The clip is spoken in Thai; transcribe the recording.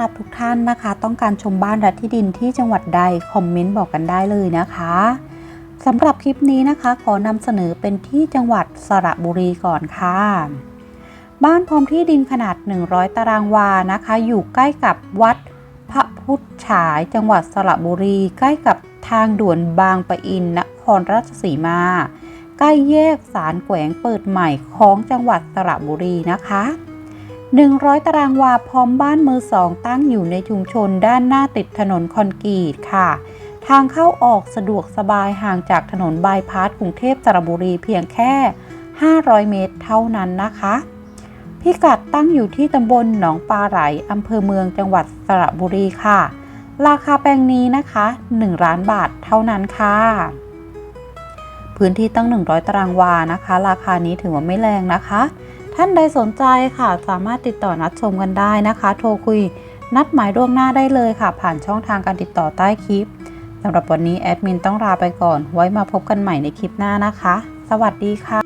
รับทุกท่านนะคะ ต้องการชมบ้านและที่ดินที่จังหวัดใดคอมเมนต์บอกกันได้เลยนะคะสำหรับคลิปนี้นะคะ ขอนำเสนอเป็นที่จังหวัดสระบุรีก่อนค่ะ บ้านพร้อมที่ดินขนาด 100 ตารางวานะคะ อยู่ใกล้กับวัดพระพุทธฉาย จังหวัดสระบุรี ใกล้กับทางด่วนบางปะอินนครราชสีมา ใกล้แยกสารแขวงเปิดใหม่ของจังหวัดสระบุรีนะคะ 100 ตารางวาพร้อมบ้านมือสองตั้งอยู่ในชุมชนด้านหน้าติดถนนคอนกรีตค่ะ ทางเข้าออกสะดวกสบายห่างจากถนนบายพาสกรุงเทพสระบุรีเพียงแค่ 500 เมตรเท่านั้นนะคะ พิกัดตั้งอยู่ที่ตำบลหนองปลาไหลอำเภอเมืองจังหวัดสระบุรีค่ะ ราคาแปลงนี้นะคะ 1 ล้านบาทเท่านั้นค่ะ พื้นที่ตั้ง 100 ตารางวานะคะ ราคานี้ถือว่าไม่แรงนะคะ ท่านใดสนใจค่ะ สามารถติดต่อนัดชมกันได้นะคะ โทรคุย นัดหมายล่วงหน้าได้เลยค่ะ ผ่านช่องทางการติดต่อใต้คลิปสำหรับวันนี้แอดมินต้องลาไปก่อน ไว้มาพบกันใหม่ในคลิปหน้านะคะ สวัสดีค่ะ